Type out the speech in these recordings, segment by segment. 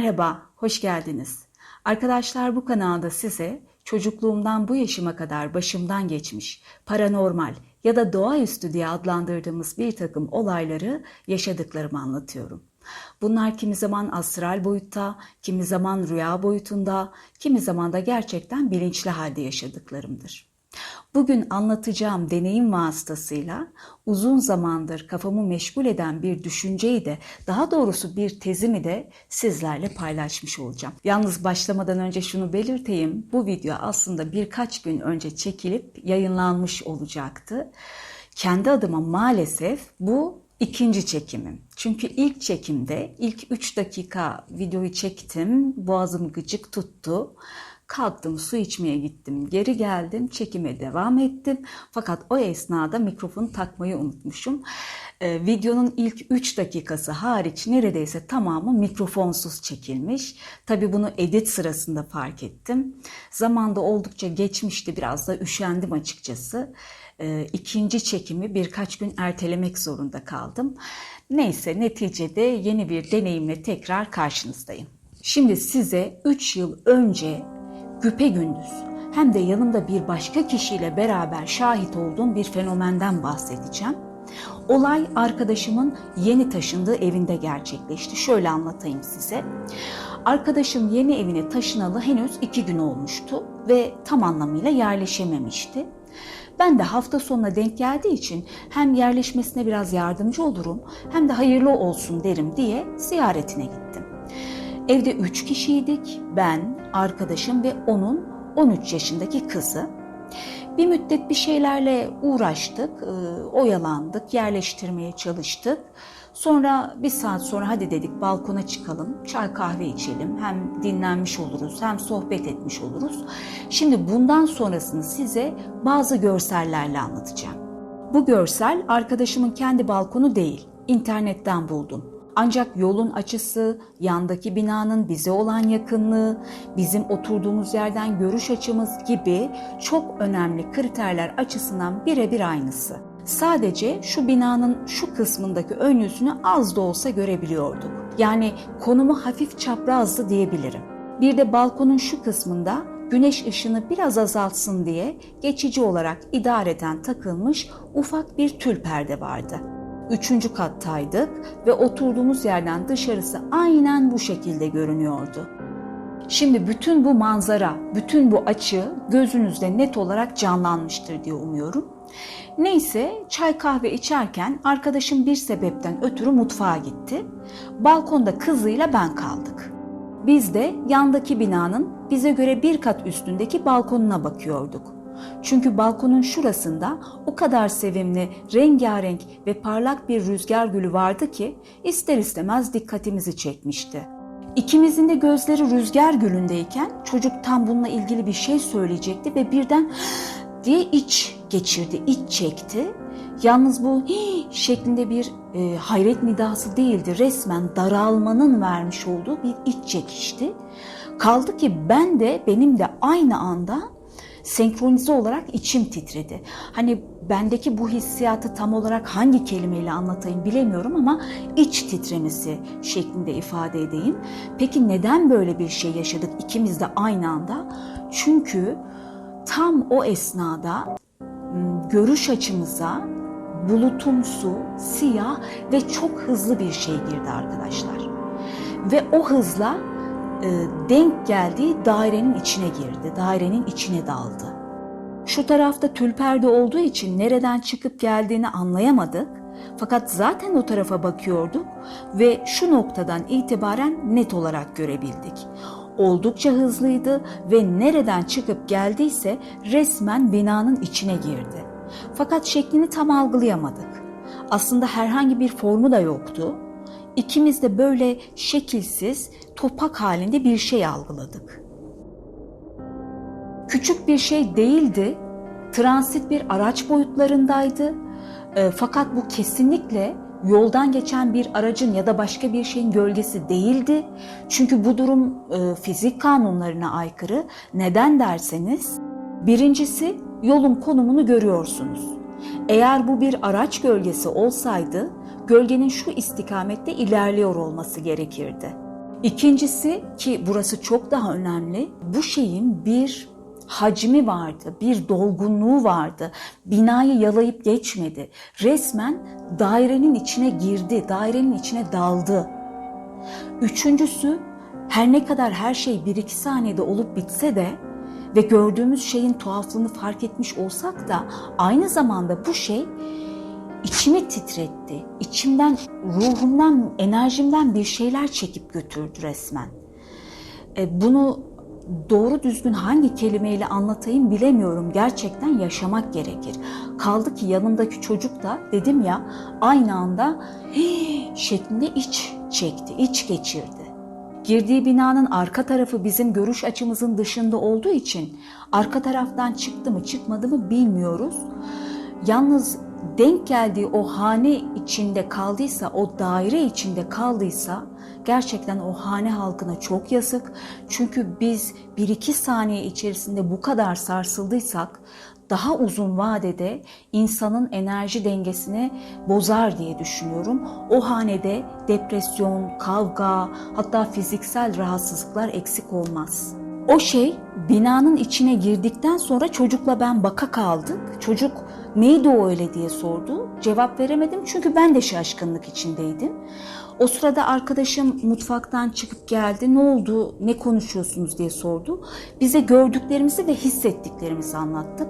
Merhaba, hoş geldiniz. Arkadaşlar bu kanalda size çocukluğumdan bu yaşıma kadar başımdan geçmiş, paranormal ya da doğaüstü diye adlandırdığımız bir takım olayları yaşadıklarımı anlatıyorum. Bunlar kimi zaman astral boyutta, kimi zaman rüya boyutunda, kimi zaman da gerçekten bilinçli halde yaşadıklarımdır. Bugün anlatacağım deneyim vasıtasıyla uzun zamandır kafamı meşgul eden bir düşünceyi de daha doğrusu bir tezimi de sizlerle paylaşmış olacağım. Yalnız başlamadan önce şunu belirteyim. Bu video aslında birkaç gün önce çekilip yayınlanmış olacaktı. Kendi adıma maalesef bu ikinci çekimim. Çünkü ilk çekimde ilk 3 dakika videoyu çektim. Boğazım gıcık tuttu. Kalktım su içmeye gittim. Geri geldim. Çekime devam ettim. Fakat o esnada mikrofonu takmayı unutmuşum. Ee, videonun ilk 3 dakikası hariç neredeyse tamamı mikrofonsuz çekilmiş. Tabi bunu edit sırasında fark ettim. Zamanda oldukça geçmişti. Biraz da üşendim açıkçası. Ee, ikinci çekimi birkaç gün ertelemek zorunda kaldım. Neyse neticede yeni bir deneyimle tekrar karşınızdayım. Şimdi size 3 yıl önce güpe gündüz hem de yanımda bir başka kişiyle beraber şahit olduğum bir fenomenden bahsedeceğim. Olay arkadaşımın yeni taşındığı evinde gerçekleşti. Şöyle anlatayım size. Arkadaşım yeni evine taşınalı henüz iki gün olmuştu ve tam anlamıyla yerleşememişti. Ben de hafta sonuna denk geldiği için hem yerleşmesine biraz yardımcı olurum hem de hayırlı olsun derim diye ziyaretine gittim. Evde üç kişiydik. Ben, arkadaşım ve onun 13 yaşındaki kızı. Bir müddet bir şeylerle uğraştık, e, oyalandık, yerleştirmeye çalıştık. Sonra bir saat sonra hadi dedik balkona çıkalım, çay kahve içelim. Hem dinlenmiş oluruz hem sohbet etmiş oluruz. Şimdi bundan sonrasını size bazı görsellerle anlatacağım. Bu görsel arkadaşımın kendi balkonu değil, internetten buldum. Ancak yolun açısı, yandaki binanın bize olan yakınlığı, bizim oturduğumuz yerden görüş açımız gibi çok önemli kriterler açısından birebir aynısı. Sadece şu binanın şu kısmındaki ön yüzünü az da olsa görebiliyorduk. Yani konumu hafif çaprazdı diyebilirim. Bir de balkonun şu kısmında güneş ışını biraz azaltsın diye geçici olarak idareden takılmış ufak bir tül perde vardı. Üçüncü kattaydık ve oturduğumuz yerden dışarısı aynen bu şekilde görünüyordu. Şimdi bütün bu manzara, bütün bu açı gözünüzde net olarak canlanmıştır diye umuyorum. Neyse çay kahve içerken arkadaşım bir sebepten ötürü mutfağa gitti. Balkonda kızıyla ben kaldık. Biz de yandaki binanın bize göre bir kat üstündeki balkonuna bakıyorduk. Çünkü balkonun şurasında o kadar sevimli, rengarenk ve parlak bir rüzgar gülü vardı ki ister istemez dikkatimizi çekmişti. İkimizin de gözleri rüzgar gülündeyken çocuk tam bununla ilgili bir şey söyleyecekti ve birden diye iç geçirdi, iç çekti. Yalnız bu şeklinde bir e, hayret nidası değildi. Resmen daralmanın vermiş olduğu bir iç çekişti. Kaldı ki ben de benim de aynı anda senkronize olarak içim titredi. Hani bendeki bu hissiyatı tam olarak hangi kelimeyle anlatayım bilemiyorum ama iç titremesi şeklinde ifade edeyim. Peki neden böyle bir şey yaşadık ikimiz de aynı anda? Çünkü tam o esnada görüş açımıza bulutumsu, siyah ve çok hızlı bir şey girdi arkadaşlar. Ve o hızla denk geldiği dairenin içine girdi. Dairenin içine daldı. Şu tarafta tül perde olduğu için nereden çıkıp geldiğini anlayamadık. Fakat zaten o tarafa bakıyorduk ve şu noktadan itibaren net olarak görebildik. Oldukça hızlıydı ve nereden çıkıp geldiyse resmen binanın içine girdi. Fakat şeklini tam algılayamadık. Aslında herhangi bir formu da yoktu. İkimiz de böyle şekilsiz, topak halinde bir şey algıladık. Küçük bir şey değildi, transit bir araç boyutlarındaydı. E, fakat bu kesinlikle yoldan geçen bir aracın ya da başka bir şeyin gölgesi değildi. Çünkü bu durum e, fizik kanunlarına aykırı. Neden derseniz, birincisi yolun konumunu görüyorsunuz. Eğer bu bir araç gölgesi olsaydı, gölgenin şu istikamette ilerliyor olması gerekirdi. İkincisi ki burası çok daha önemli. Bu şeyin bir hacmi vardı, bir dolgunluğu vardı. Binayı yalayıp geçmedi. Resmen dairenin içine girdi, dairenin içine daldı. Üçüncüsü her ne kadar her şey bir iki saniyede olup bitse de ve gördüğümüz şeyin tuhaflığını fark etmiş olsak da aynı zamanda bu şey içimi titretti. İçimden, ruhumdan, enerjimden bir şeyler çekip götürdü resmen. E, bunu doğru düzgün hangi kelimeyle anlatayım bilemiyorum. Gerçekten yaşamak gerekir. Kaldı ki yanımdaki çocuk da dedim ya aynı anda şeklinde iç çekti, iç geçirdi. Girdiği binanın arka tarafı bizim görüş açımızın dışında olduğu için arka taraftan çıktı mı çıkmadı mı bilmiyoruz. Yalnız denk geldiği o hane içinde kaldıysa, o daire içinde kaldıysa gerçekten o hane halkına çok yazık. Çünkü biz bir iki saniye içerisinde bu kadar sarsıldıysak daha uzun vadede insanın enerji dengesini bozar diye düşünüyorum. O hanede depresyon, kavga, hatta fiziksel rahatsızlıklar eksik olmaz. O şey binanın içine girdikten sonra çocukla ben baka kaldık. Çocuk neydi o öyle diye sordu. Cevap veremedim çünkü ben de şaşkınlık içindeydim. O sırada arkadaşım mutfaktan çıkıp geldi. Ne oldu, ne konuşuyorsunuz diye sordu. Bize gördüklerimizi ve hissettiklerimizi anlattık.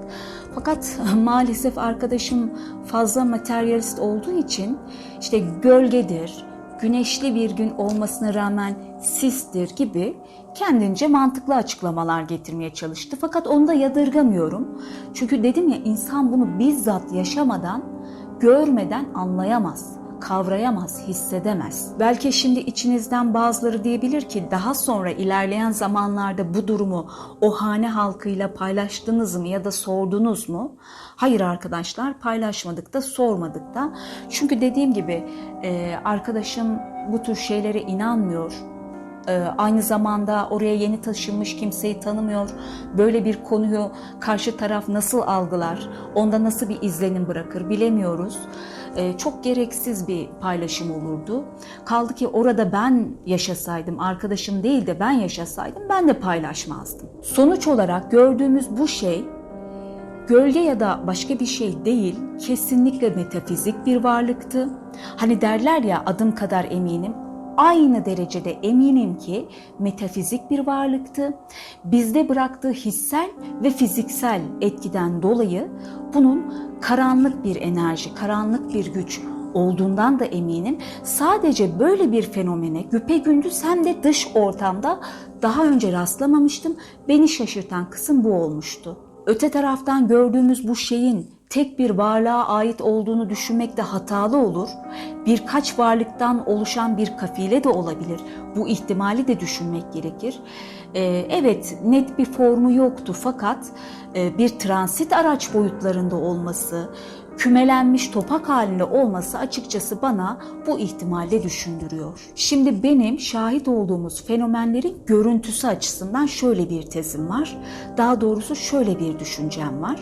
Fakat maalesef arkadaşım fazla materyalist olduğu için işte gölgedir, güneşli bir gün olmasına rağmen sistir gibi kendince mantıklı açıklamalar getirmeye çalıştı. Fakat onu da yadırgamıyorum. Çünkü dedim ya insan bunu bizzat yaşamadan, görmeden anlayamaz kavrayamaz, hissedemez. Belki şimdi içinizden bazıları diyebilir ki daha sonra ilerleyen zamanlarda bu durumu o hane halkıyla paylaştınız mı ya da sordunuz mu? Hayır arkadaşlar paylaşmadık da sormadık da. Çünkü dediğim gibi arkadaşım bu tür şeylere inanmıyor. Ee, aynı zamanda oraya yeni taşınmış kimseyi tanımıyor. Böyle bir konuyu karşı taraf nasıl algılar, onda nasıl bir izlenim bırakır bilemiyoruz. Ee, çok gereksiz bir paylaşım olurdu. Kaldı ki orada ben yaşasaydım, arkadaşım değil de ben yaşasaydım ben de paylaşmazdım. Sonuç olarak gördüğümüz bu şey Gölge ya da başka bir şey değil, kesinlikle metafizik bir varlıktı. Hani derler ya adım kadar eminim, aynı derecede eminim ki metafizik bir varlıktı. Bizde bıraktığı hissel ve fiziksel etkiden dolayı bunun karanlık bir enerji, karanlık bir güç olduğundan da eminim. Sadece böyle bir fenomene güpe gündüz hem de dış ortamda daha önce rastlamamıştım. Beni şaşırtan kısım bu olmuştu. Öte taraftan gördüğümüz bu şeyin tek bir varlığa ait olduğunu düşünmek de hatalı olur. Birkaç varlıktan oluşan bir kafile de olabilir. Bu ihtimali de düşünmek gerekir. Ee, evet net bir formu yoktu fakat e, bir transit araç boyutlarında olması, kümelenmiş topak halinde olması açıkçası bana bu ihtimalle düşündürüyor. Şimdi benim şahit olduğumuz fenomenlerin görüntüsü açısından şöyle bir tezim var. Daha doğrusu şöyle bir düşüncem var.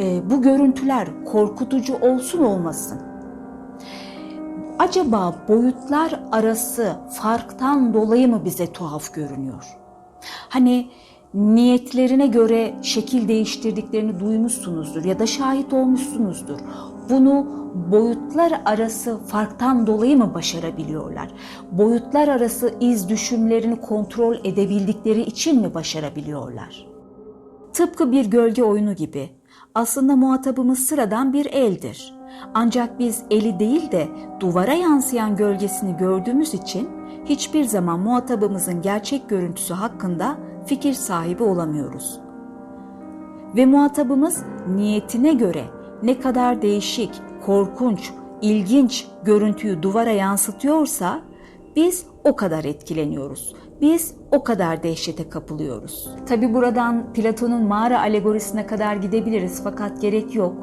E, bu görüntüler korkutucu olsun olmasın. Acaba boyutlar arası farktan dolayı mı bize tuhaf görünüyor? Hani niyetlerine göre şekil değiştirdiklerini duymuşsunuzdur ya da şahit olmuşsunuzdur. Bunu boyutlar arası farktan dolayı mı başarabiliyorlar? Boyutlar arası iz düşümlerini kontrol edebildikleri için mi başarabiliyorlar? Tıpkı bir gölge oyunu gibi aslında muhatabımız sıradan bir eldir. Ancak biz eli değil de duvara yansıyan gölgesini gördüğümüz için hiçbir zaman muhatabımızın gerçek görüntüsü hakkında fikir sahibi olamıyoruz. Ve muhatabımız niyetine göre ne kadar değişik, korkunç, ilginç görüntüyü duvara yansıtıyorsa biz o kadar etkileniyoruz. Biz o kadar dehşete kapılıyoruz. Tabi buradan Platon'un mağara alegorisine kadar gidebiliriz fakat gerek yok.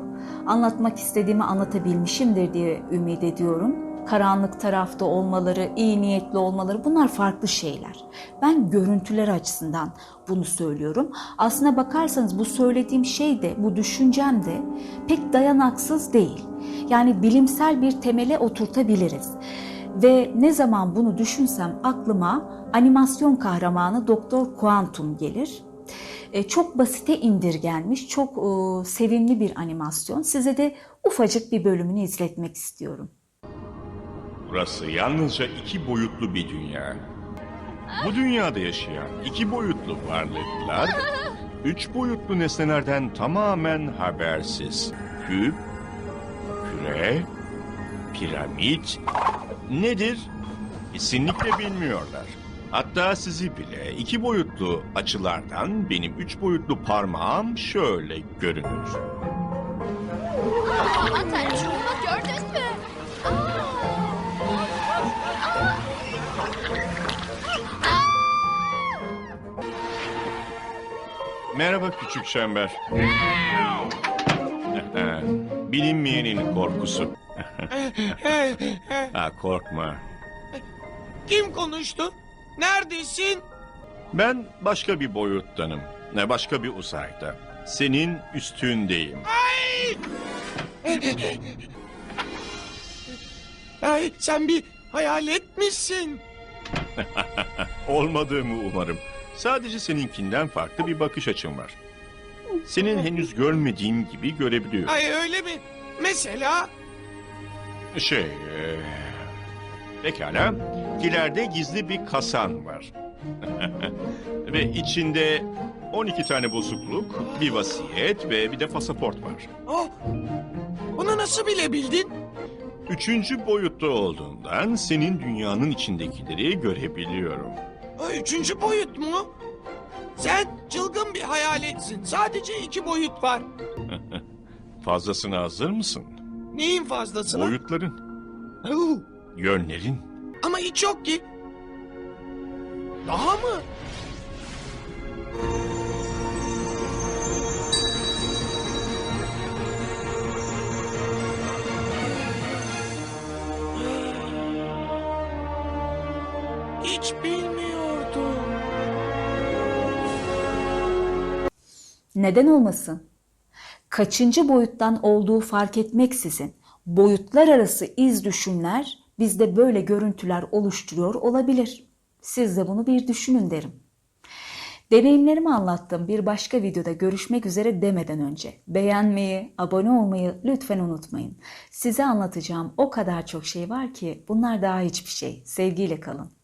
Anlatmak istediğimi anlatabilmişimdir diye ümit ediyorum. Karanlık tarafta olmaları, iyi niyetli olmaları bunlar farklı şeyler. Ben görüntüler açısından bunu söylüyorum. Aslına bakarsanız bu söylediğim şey de, bu düşüncem de pek dayanaksız değil. Yani bilimsel bir temele oturtabiliriz. Ve ne zaman bunu düşünsem aklıma animasyon kahramanı Doktor Quantum gelir. E, çok basite indirgenmiş, çok e, sevimli bir animasyon. Size de ufacık bir bölümünü izletmek istiyorum. Burası yalnızca iki boyutlu bir dünya. Bu dünyada yaşayan iki boyutlu varlıklar, üç boyutlu nesnelerden tamamen habersiz. Küp, küre, piramit nedir? Kesinlikle bilmiyorlar. Hatta sizi bile iki boyutlu açılardan benim üç boyutlu parmağım şöyle görünür. Aman tanrım şunu gördün mü? Merhaba küçük şember. Bilinmeyenin korkusu. Ha, korkma. Kim konuştu? Neredesin? Ben başka bir boyuttanım. Ne başka bir uzayda. Senin üstündeyim. Ay, sen bir hayalet misin? Olmadığımı umarım. Sadece seninkinden farklı bir bakış açım var. Senin henüz görmediğim gibi görebiliyorum. Ay öyle mi? Mesela Şey... eee, Pekala. İleride gizli bir kasan var. ve içinde 12 tane bozukluk, bir vasiyet ve bir de pasaport var. oh, bunu nasıl bilebildin? Üçüncü boyutta olduğundan senin dünyanın içindekileri görebiliyorum. O üçüncü boyut mu? Sen çılgın bir hayaletsin. Sadece iki boyut var. Fazlasına hazır mısın? Neyin fazlasına? Boyutların, Huu, yönlerin. Ama hiç yok ki. Daha mı? Hiç bilmiyordum. Neden olmasın? Kaçıncı boyuttan olduğu fark etmeksizin boyutlar arası iz düşümler bizde böyle görüntüler oluşturuyor olabilir. Siz de bunu bir düşünün derim. Deneyimlerimi anlattığım bir başka videoda görüşmek üzere demeden önce beğenmeyi, abone olmayı lütfen unutmayın. Size anlatacağım o kadar çok şey var ki bunlar daha hiçbir şey. Sevgiyle kalın.